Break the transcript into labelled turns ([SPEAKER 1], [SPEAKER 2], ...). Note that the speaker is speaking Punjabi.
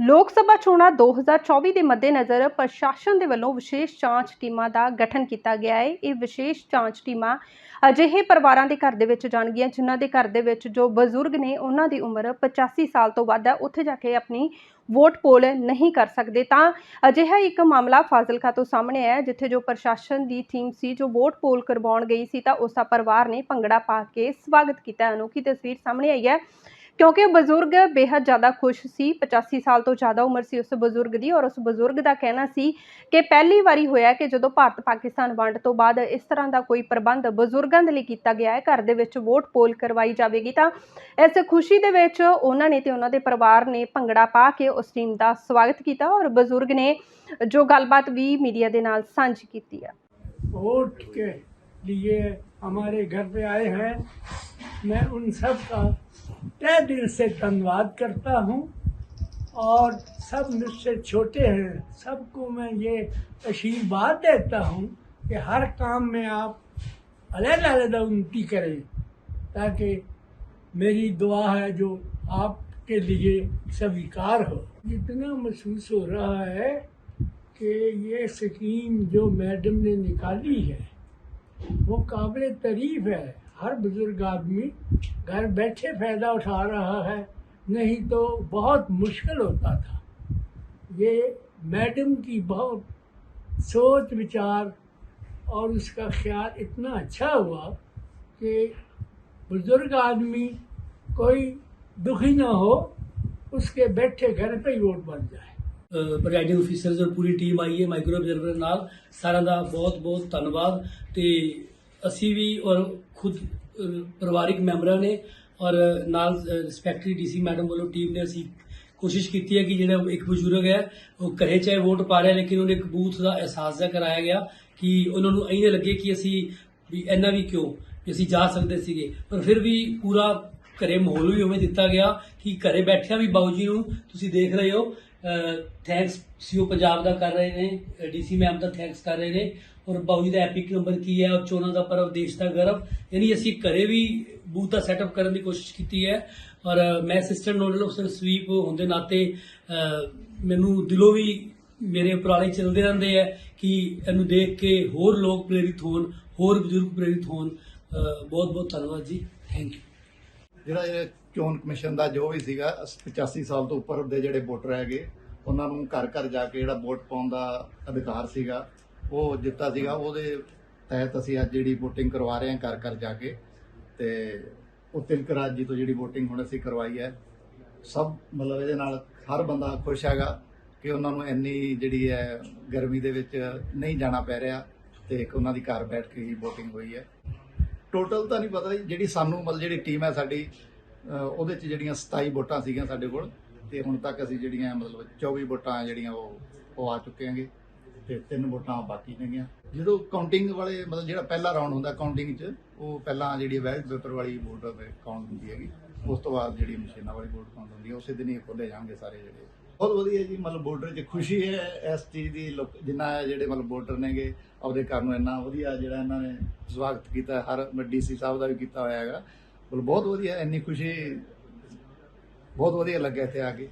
[SPEAKER 1] ਲੋਕ ਸਭਾ ਚੋਣਾਂ 2024 ਦੇ ਮੱਦੇਨਜ਼ਰ ਪ੍ਰਸ਼ਾਸਨ ਦੇ ਵੱਲੋਂ ਵਿਸ਼ੇਸ਼ ਜਾਂਚ ਟੀਮਾਂ ਦਾ ਗਠਨ ਕੀਤਾ ਗਿਆ ਹੈ। ਇਹ ਵਿਸ਼ੇਸ਼ ਜਾਂਚ ਟੀਮਾਂ ਅਜਿਹੇ ਪਰਿਵਾਰਾਂ ਦੇ ਘਰ ਦੇ ਵਿੱਚ ਜਾਣਗੀਆਂ, ਜਿਨ੍ਹਾਂ ਦੇ ਘਰ ਦੇ ਵਿੱਚ ਜੋ ਬਜ਼ੁਰਗ ਨੇ, ਉਹਨਾਂ ਦੀ ਉਮਰ 85 ਸਾਲ ਤੋਂ ਵੱਧ ਹੈ। ਉੱਥੇ ਜਾ ਕੇ ਆਪਣੀ ਵੋਟ ਪੋਲ ਨਹੀਂ ਕਰ ਸਕਦੇ। ਤਾਂ ਅਜਿਹਾ ਇੱਕ ਮਾਮਲਾ ਫਾਜ਼ਿਲਕਾ ਤੋਂ ਸਾਹਮਣੇ ਆਇਆ ਜਿੱਥੇ ਜੋ ਪ੍ਰਸ਼ਾਸਨ ਦੀ ਟੀਮ ਸੀ, ਜੋ ਵੋਟ ਪੋਲ ਕਰਵਾਉਣ ਗਈ ਸੀ, ਤਾਂ ਉਸ ਦਾ ਪਰਿਵਾਰ ਨੇ ਭੰਗੜਾ ਪਾ ਕੇ ਸਵਾਗਤ ਕੀਤਾ ਅਨੋਖੀ ਤਸਵੀਰ ਸਾਹਮਣੇ ਆਈ ਹੈ। ਕਿਉਂਕਿ ਉਹ ਬਜ਼ੁਰਗ ਬੇहद ਜ਼ਿਆਦਾ ਖੁਸ਼ ਸੀ 85 ਸਾਲ ਤੋਂ ਜ਼ਿਆਦਾ ਉਮਰ ਸੀ ਉਸ ਬਜ਼ੁਰਗ ਦੀ ਔਰ ਉਸ ਬਜ਼ੁਰਗ ਦਾ ਕਹਿਣਾ ਸੀ ਕਿ ਪਹਿਲੀ ਵਾਰੀ ਹੋਇਆ ਕਿ ਜਦੋਂ ਭਾਰਤ ਪਾਕਿਸਤਾਨ ਵੰਡ ਤੋਂ ਬਾਅਦ ਇਸ ਤਰ੍ਹਾਂ ਦਾ ਕੋਈ ਪ੍ਰਬੰਧ ਬਜ਼ੁਰਗਾਂ ਦੇ ਲਈ ਕੀਤਾ ਗਿਆ ਹੈ, ਘਰ ਦੇ ਵਿੱਚ ਵੋਟ ਪੋਲ ਕਰਵਾਈ ਜਾਵੇਗੀ ਤਾਂ ਇਸ ਖੁਸ਼ੀ ਦੇ ਵਿੱਚ ਉਹਨਾਂ ਨੇ ਤੇ ਉਹਨਾਂ ਦੇ ਪਰਿਵਾਰ ਨੇ ਭੰਗੜਾ ਪਾ ਕੇ ਉਸ ਟੀਮ ਦਾ ਸਵਾਗਤ ਕੀਤਾ ਔਰ ਬਜ਼ੁਰਗ ਨੇ ਜੋ ਗੱਲਬਾਤ ਵੀ ਮੀਡੀਆ ਦੇ ਨਾਲ ਸਾਂਝੀ ਕੀਤੀ
[SPEAKER 2] ਆ ਉਹ लिए हमारे घर पे आए हैं। मैं उन सब का तय दिल से धन्यवाद करता हूँ और सब मुझसे छोटे हैं। सबको मैं ये आशीर्वाद देता हूँ कि हर काम में आप अलग अलग उन्नति करें, ताकि मेरी दुआ है जो आपके लिए स्वीकार हो। जितना महसूस हो रहा है कि ये स्कीम जो मैडम ने निकाली है वो काबिल तारीफ़ है। हर बुज़ुर्ग आदमी घर बैठे फ़ायदा उठा रहा है। नहीं तो बहुत मुश्किल होता था। ये मैडम की बहुत सोच विचार और उसका ख्याल इतना अच्छा हुआ कि बुज़ुर्ग आदमी कोई दुखी ना हो, उसके बैठे घर पे ही वोट बन जाए।
[SPEAKER 3] ਪ੍ਰੈਜ਼ਾਈਡਿੰਗ ਅਫੀਸਰਸ ਔਰ ਪੂਰੀ ਟੀਮ ਆਈ ਹੈ ਮਾਈਕਰੋ ਅਬਜ਼ਰਵਰ ਨਾਲ। ਸਾਰਿਆਂ ਦਾ ਬਹੁਤ ਬਹੁਤ ਧੰਨਵਾਦ। ਤੇ ਅਸੀਂ ਵੀ ਔਰ ਖੁਦ ਪਰਿਵਾਰਿਕ ਮੈਂਬਰਾਂ ਨੇ ਔਰ ਨਾਲ ਰਿਸਪੈਕਟਰੀ ਡੀਸੀ ਮੈਡਮ ਵੱਲੋਂ ਟੀਮ ਨੇ ਅਸੀਂ ਕੋਸ਼ਿਸ਼ ਕੀਤੀ ਹੈ ਕਿ ਜਿਹੜਾ ਇੱਕ ਬਜ਼ੁਰਗ ਹੈ, ਉਹ ਘਰੇ ਚਾਹੇ ਵੋਟ ਪਾ ਰਿਹਾ, ਲੇਕਿਨ ਉਹਨੇ ਇੱਕ ਬੂਥ ਦਾ ਅਹਿਸਾਸ ਜਿਹਾ ਕਰਾਇਆ ਗਿਆ ਕਿ ਉਹਨਾਂ ਨੂੰ ਐਂ ਲੱਗੇ ਕਿ ਅਸੀਂ ਵੀ ਇੰਨਾ ਵੀ ਕਿਉਂ, ਵੀ ਅਸੀਂ ਜਾ ਸਕਦੇ ਸੀਗੇ। ਪਰ ਫਿਰ ਵੀ ਪੂਰਾ ਘਰੇ ਮਾਹੌਲ ਵੀ ਉਵੇਂ ਦਿੱਤਾ ਗਿਆ ਕਿ ਘਰੇ ਬੈਠਿਆਂ ਵੀ ਬਾਊ ਜੀ ਨੂੰ ਤੁਸੀਂ ਦੇਖ ਰਹੇ ਹੋ। ਥੈਂਕਸ ਸੀਓ ਪੰਜਾਬ ਦਾ ਕਰ ਰਹੇ ਨੇ ਡੀਸੀ ਮੈਮ ਦਾ ਥੈਂਕਸ ਕਰ ਰਹੇ ਨੇ। ਔਰ ਬਾਊ ਜੀ ਦਾ ਐਪਿਕ ਨੰਬਰ ਕੀ ਹੈ ਔਰ ਚੋਣਾਂ ਦਾ ਪਰਵ ਦੇਸ਼ ਦਾ ਗਰਵ। ਯਾਨੀ ਅਸੀਂ ਘਰੇ ਵੀ ਬੂਥ ਦਾ ਸੈਟਅਪ ਕਰਨ ਦੀ ਕੋਸ਼ਿਸ਼ ਕੀਤੀ ਹੈ। ਔਰ ਮੈਂ ਅਸਿਸਟੈਂਟ ਨੋਡਲ ਅਫਸਰ ਸਵੀਪ ਹੋਣ ਦੇ ਨਾਤੇ ਮੈਨੂੰ ਦਿਲੋਂ ਵੀ ਮੇਰੇ ਉਪਰਾਲੇ ਚੱਲਦੇ ਰਹਿੰਦੇ ਆ ਕਿ ਇਹਨੂੰ ਦੇਖ ਕੇ ਹੋਰ ਲੋਕ ਪ੍ਰੇਰਿਤ ਹੋਣ, ਹੋਰ ਬਜ਼ੁਰਗ ਪ੍ਰੇਰਿਤ ਹੋਣ। ਬਹੁਤ ਬਹੁਤ ਧੰਨਵਾਦ ਜੀ। ਥੈਂਕ ਯੂ
[SPEAKER 4] ਜਿਹੜਾ ਇਹ ਚੋਣ ਕਮਿਸ਼ਨ ਦਾ ਜੋ ਵੀ ਸੀਗਾ 85 ਸਾਲ ਤੋਂ ਉੱਪਰ ਦੇ ਜਿਹੜੇ ਵੋਟਰ ਹੈਗੇ, ਉਹਨਾਂ ਨੂੰ ਘਰ ਘਰ ਜਾ ਕੇ ਜਿਹੜਾ ਵੋਟ ਪਾਉਣ ਦਾ ਅਧਿਕਾਰ ਸੀਗਾ, ਉਹ ਦਿੱਤਾ ਸੀਗਾ। ਉਹਦੇ ਤਹਿਤ ਅਸੀਂ ਅੱਜ ਜਿਹੜੀ VOTING ਕਰਵਾ ਰਹੇ ਹਾਂ ਘਰ ਘਰ ਜਾ ਕੇ ਤੇ ਉਹ ਤਿਲਕ ਰਾਜ ਜੀ ਤੋਂ ਜਿਹੜੀ VOTING ਹੁਣ ਅਸੀਂ ਕਰਵਾਈ ਹੈ, ਸਭ ਮਤਲਬ ਇਹਦੇ ਨਾਲ ਹਰ ਬੰਦਾ ਖੁਸ਼ ਹੈਗਾ ਕਿ ਉਹਨਾਂ ਨੂੰ ਇੰਨੀ ਜਿਹੜੀ ਹੈ ਗਰਮੀ ਦੇ ਵਿੱਚ ਨਹੀਂ ਜਾਣਾ ਪੈ ਰਿਹਾ ਤੇ ਇੱਕ ਉਹਨਾਂ ਦੀ ਘਰ ਬੈਠ ਕੇ ਹੀ VOTING ਹੋਈ ਹੈ। ਟੋਟਲ ਤਾਂ ਨਹੀਂ ਪਤਾ ਜਿਹੜੀ ਸਾਨੂੰ ਮਤਲਬ ਜਿਹੜੀ ਟੀਮ ਹੈ ਸਾਡੀ ਉਹਦੇ ਚ ਜਿਹੜੀਆਂ 27 ਵੋਟਾਂ ਸੀਗੀਆਂ ਸਾਡੇ ਕੋਲ, ਤੇ ਹੁਣ ਤੱਕ ਅਸੀਂ ਜਿਹੜੀਆਂ ਮਤਲਬ 24 ਵੋਟਾਂ ਜਿਹੜੀਆਂ ਉਹ ਉਹ ਆ ਚੁੱਕੇ ਹਾਂਗੇ, ਤੇ ਤਿੰਨ ਵੋਟਾਂ ਬਾਕੀ ਨੇਗੀਆਂ ਜਦੋਂ ਕਾਊਂਟਿੰਗ ਵਾਲੇ ਮਤਲਬ ਜਿਹੜਾ ਪਹਿਲਾ ਰਾਉਂਡ ਹੁੰਦਾ ਕਾਊਂਟਿੰਗ ਚ, ਉਹ ਪਹਿਲਾਂ ਜਿਹੜੀ ਵੈਲਟ ਪੇਪਰ ਵਾਲੀ ਵੋਟ ਕਾਊਂਟ ਹੁੰਦੀ ਹੈਗੀ, ਉਸ ਤੋਂ ਬਾਅਦ ਜਿਹੜੀ ਮਸ਼ੀਨਾਂ ਵਾਲੀ ਵੋਟ ਕਾਊਂਟ ਹੁੰਦੀ ਹੈ, ਉਸੇ ਦਿਨ ਹੀ ਖੋਲੇ ਜਾਣਗੇ ਸਾਰੇ ਜਿਹੜੇ ਬਹੁਤ ਵਧੀਆ ਜੀ, ਮਤਲਬ ਬਾਰਡਰ 'ਚ ਖੁਸ਼ੀ ਹੈ ਇਸ ਚੀਜ਼ ਦੀ, ਲੋਕ ਜਿੰਨਾ ਜਿਹੜੇ ਮਤਲਬ ਬਾਰਡਰ ਨੇਗੇ, ਆਪਦੇ ਘਰ ਨੂੰ ਇੰਨਾ ਵਧੀਆ ਜਿਹੜਾ ਇਹਨਾਂ ਨੇ ਸਵਾਗਤ ਕੀਤਾ, ਹਰ ਡੀਸੀ ਸਾਹਿਬ ਦਾ ਵੀ ਕੀਤਾ ਹੋਇਆ ਹੈਗਾ। ਮਤਲਬ ਬਹੁਤ ਵਧੀਆ, ਇੰਨੀ ਖੁਸ਼ੀ ਬਹੁਤ ਵਧੀਆ ਲੱਗਿਆ ਇੱਥੇ ਆ ਕੇ।